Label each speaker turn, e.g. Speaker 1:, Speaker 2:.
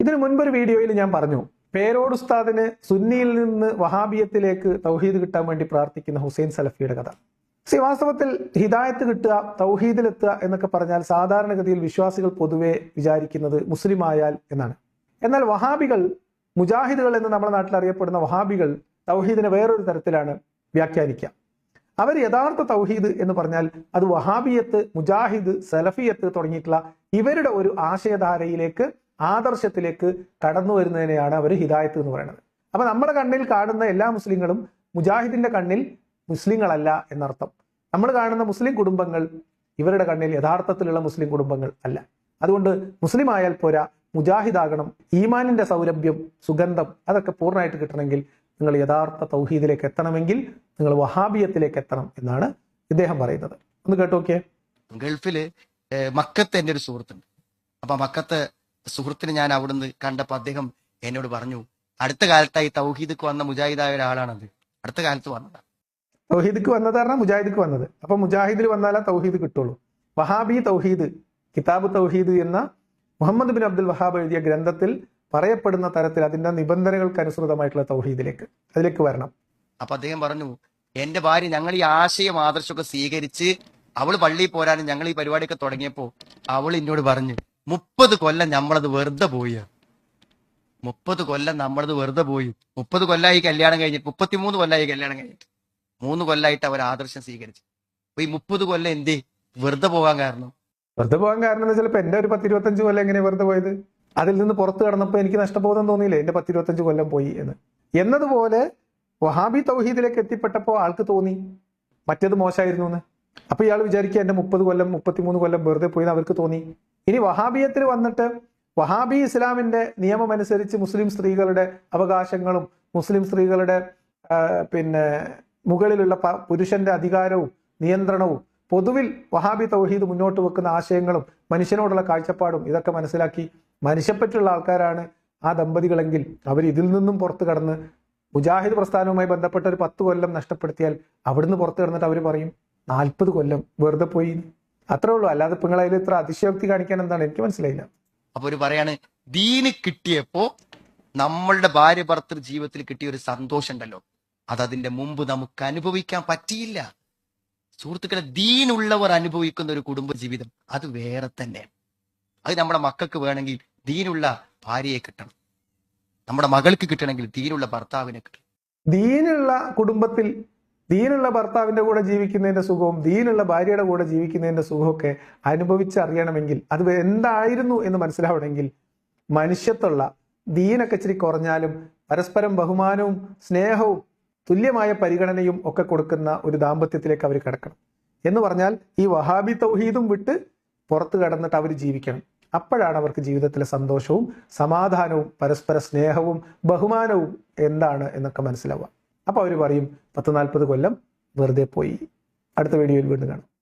Speaker 1: ഇതിനു മുൻപൊരു വീഡിയോയിൽ ഞാൻ പറഞ്ഞു പേരോട് ഉസ്താദിന് സുന്നിയിൽ നിന്ന് വഹാബിയത്തിലേക്ക് തൗഹീദ് കിട്ടാൻ വേണ്ടി പ്രാർത്ഥിക്കുന്ന ഹുസൈൻ സലഫിയുടെ കഥ. സി വാസ്തവത്തിൽ ഹിദായത്ത് കിട്ടുക തൗഹീദിലെത്തുക എന്നൊക്കെ പറഞ്ഞാൽ സാധാരണഗതിയിൽ വിശ്വാസികൾ പൊതുവെ വിചാരിക്കുന്നത് മുസ്ലിം ആയാൽ എന്നാണ്. എന്നാൽ വഹാബികൾ മുജാഹിദുകൾ എന്ന് നമ്മുടെ നാട്ടിൽ അറിയപ്പെടുന്ന വഹാബികൾ തൗഹീദിനെ വേറൊരു തരത്തിലാണ് വ്യാഖ്യാനിക്കുക. അവർ യഥാർത്ഥ തൗഹീദ് എന്ന് പറഞ്ഞാൽ അത് വഹാബിയത്ത് മുജാഹിദ് സലഫിയത്ത് തുടങ്ങിയിട്ടുള്ള ഇവരുടെ ഒരു ആശയധാരയിലേക്ക് ആദർശത്തിലേക്ക് കടന്നു വരുന്നതിനെയാണ് അവർ ഹിദായത്ത് എന്ന് പറയുന്നത്. അപ്പൊ നമ്മുടെ കണ്ണിൽ കാണുന്ന എല്ലാ മുസ്ലിങ്ങളും മുജാഹിദിന്റെ കണ്ണിൽ മുസ്ലിങ്ങളല്ല എന്നർത്ഥം. നമ്മൾ കാണുന്ന മുസ്ലിം കുടുംബങ്ങൾ ഇവരുടെ കണ്ണിൽ യഥാർത്ഥത്തിലുള്ള മുസ്ലിം കുടുംബങ്ങൾ അല്ല. അതുകൊണ്ട് മുസ്ലിം ആയാൽ പോരാ മുജാഹിദാകണം ഈമാനിന്റെ സൗരഭ്യം സുഗന്ധം അതൊക്കെ പൂർണമായിട്ട് കിട്ടണമെങ്കിൽ നിങ്ങൾ യഥാർത്ഥ തൗഹീദിലേക്ക് എത്തണമെങ്കിൽ നിങ്ങൾ വഹാബിയത്തിലേക്ക് എത്തണം എന്നാണ് ഇദ്ദേഹം പറയുന്നത്. ഒന്ന് കേട്ടു
Speaker 2: ഗൾഫിൽ മക്കത്ത് എന്റെ ഒരു സുഹൃത്തുണ്ട്. അപ്പൊ മക്കത്തെ സുഹൃത്തിനെ ഞാൻ അവിടുന്ന് കണ്ടപ്പോൾ അദ്ദേഹം എന്നോട് പറഞ്ഞു അടുത്ത കാലത്തായി തൗഹീദക്ക് വന്ന മുജാഹിദായ ഒരാളാണത്. അടുത്ത കാലത്ത് വന്നതാണ്
Speaker 1: തൗഹീദക്ക് വന്നത് പറഞ്ഞാൽ മുജാഹിദിക്ക് വന്നത്. അപ്പൊ മുജാഹിദിൽ വന്നാലാ തൗഹീദ് കിട്ടുള്ളൂ. വഹാബി തൗഹീദ് കിതാബ് തൗഹീദ് എന്ന മുഹമ്മദ് ബിൻ അബ്ദുൽ വഹാബ് എഴുതിയ ഗ്രന്ഥത്തിൽ പറയപ്പെടുന്ന തരത്തിൽ അതിന്റെ നിബന്ധനകൾക്ക് അനുസൃതമായിട്ടുള്ള തൗഹീദിലേക്ക് അതിലേക്ക് വരണം.
Speaker 2: അപ്പൊ അദ്ദേഹം പറഞ്ഞു എന്റെ ഭാര്യ ഞങ്ങൾ ഈ ആശയം ആദർശമൊക്കെ സ്വീകരിച്ച് അവൾ പള്ളിയിൽ പോരാനും ഞങ്ങൾ ഈ പരിപാടിയൊക്കെ തുടങ്ങിയപ്പോ അവൾ എന്നോട് പറഞ്ഞു മുപ്പത് കൊല്ലം നമ്മളത് വെറുതെ പോയി മുപ്പത് കൊല്ലം നമ്മളത് വെറുതെ പോയി. മുപ്പത് കൊല്ലമായി കല്യാണം കഴിഞ്ഞിട്ട് മുപ്പത്തിമൂന്ന് കൊല്ലമായി കല്യാണം കഴിഞ്ഞിട്ട്. മൂന്ന് കൊല്ലമായിട്ട് അവർ ആദർശം സ്വീകരിച്ചു. അപ്പൊ ഈ മുപ്പത് കൊല്ലം എന്തേ? വെറുതെ പോകാൻ കാരണം.
Speaker 1: വെറുതെ പോകാൻ കാരണം എന്ന് വെച്ചാൽ എന്റെ ഒരു പത്തിരുപത്തഞ്ച് കൊല്ലം എങ്ങനെ വെറുതെ പോയത്? അതിൽ നിന്ന് പുറത്തു കടന്നപ്പോൾ എനിക്ക് നഷ്ടബോധം തോന്നിയില്ലേ? എന്റെ പത്തിരുപത്തഞ്ച് കൊല്ലം പോയി എന്ന്. എന്നതുപോലെ വഹാബി തൗഹീദിലേക്ക് എത്തിപ്പെട്ടപ്പോൾ ആൾക്ക് തോന്നി മറ്റേത് മോശമായിരുന്നു എന്ന്. അപ്പൊ ഇയാൾ വിചാരിക്കുക എന്റെ മുപ്പത് കൊല്ലം മുപ്പത്തിമൂന്ന് കൊല്ലം വെറുതെ പോയി അവർക്ക് തോന്നി. ഇനി വഹാബിയത്തിൽ വന്നിട്ട് വഹാബി ഇസ്ലാമിന്റെ നിയമം അനുസരിച്ച് മുസ്ലിം സ്ത്രീകളുടെ അവകാശങ്ങളും മുസ്ലിം സ്ത്രീകളുടെ പിന്നെ മുകളിലുള്ള പുരുഷന്റെ അധികാരവും നിയന്ത്രണവും പൊതുവിൽ വഹാബി തൗഹീദ് മുന്നോട്ട് വെക്കുന്ന ആശയങ്ങളും മനുഷ്യനോടുള്ള കാഴ്ചപ്പാടും ഇതൊക്കെ മനസ്സിലാക്കി മനുഷ്യപ്പറ്റുള്ള ആൾക്കാരാണ് ആ ദമ്പതികളെങ്കിൽ അവർ ഇതിൽ നിന്നും പുറത്തു കടന്ന് മുജാഹിദ് പ്രസ്ഥാനവുമായി ബന്ധപ്പെട്ട ഒരു പത്ത് കൊല്ലം നഷ്ടപ്പെടുത്തിയാൽ അവിടുന്ന് പുറത്തു കിടന്നിട്ട് അവർ പറയും നാൽപ്പത് കൊല്ലം വെറുതെ പോയി. അത്രേ ഉള്ളൂ. അല്ലാതെ ഇപ്പൊ നിങ്ങൾ അതിൽ ഇത്ര അതിശയോക്തി കാണിക്കാൻ എന്താണ്? എനിക്ക് മനസ്സിലായില്ല.
Speaker 2: അപ്പൊ ഒരു പറയാണ് ദീന് കിട്ടിയപ്പോ നമ്മളുടെ ഭാര്യ ഭർത്തൃ ജീവിതത്തിൽ കിട്ടിയ ഒരു സന്തോഷം ഉണ്ടല്ലോ. അത് അതിന്റെ മുമ്പ് നമുക്ക് അനുഭവിക്കാൻ പറ്റിയില്ല. സുഹൃത്തുക്കളെ ദീനുള്ളവർ അനുഭവിക്കുന്ന ഒരു കുടുംബ ജീവിതം അത് വേറെ തന്നെ. അത് നമ്മുടെ മക്കൾക്ക് വേണമെങ്കിൽ ദീനുള്ള ഭാര്യയെ കിട്ടണം. നമ്മുടെ മകൾക്ക് കിട്ടണമെങ്കിൽ ദീനുള്ള ഭർത്താവിനെ കിട്ടണം.
Speaker 1: ദീനുള്ള കുടുംബത്തിൽ ദീനുള്ള ഭർത്താവിന്റെ കൂടെ ജീവിക്കുന്നതിന്റെ സുഖവും ദീനുള്ള ഭാര്യയുടെ കൂടെ ജീവിക്കുന്നതിന്റെ സുഖമൊക്കെ അനുഭവിച്ചറിയണമെങ്കിൽ അത് എന്തായിരുന്നു എന്ന് മനസ്സിലാവണമെങ്കിൽ മനുഷ്യത്തുള്ള ദീനൊക്കെ ഇച്ചിരി കുറഞ്ഞാലും പരസ്പരം ബഹുമാനവും സ്നേഹവും തുല്യമായ പരിഗണനയും ഒക്കെ കൊടുക്കുന്ന ഒരു ദാമ്പത്യത്തിലേക്ക് അവർ കിടക്കണം. എന്ന് പറഞ്ഞാൽ ഈ വഹാബി തൗഹീദും വിട്ട് പുറത്തു കടന്നിട്ട് അവർ ജീവിക്കണം. അപ്പോഴാണ് അവർക്ക് ജീവിതത്തിലെ സന്തോഷവും സമാധാനവും പരസ്പര സ്നേഹവും ബഹുമാനവും എന്താണ് എന്നൊക്കെ മനസ്സിലാവുക. അപ്പൊ അവർ പറയും പത്ത് നാൽപ്പത് കൊല്ലം വെറുതെ പോയി. അടുത്ത വീഡിയോയിൽ വീണ്ടും കാണാം.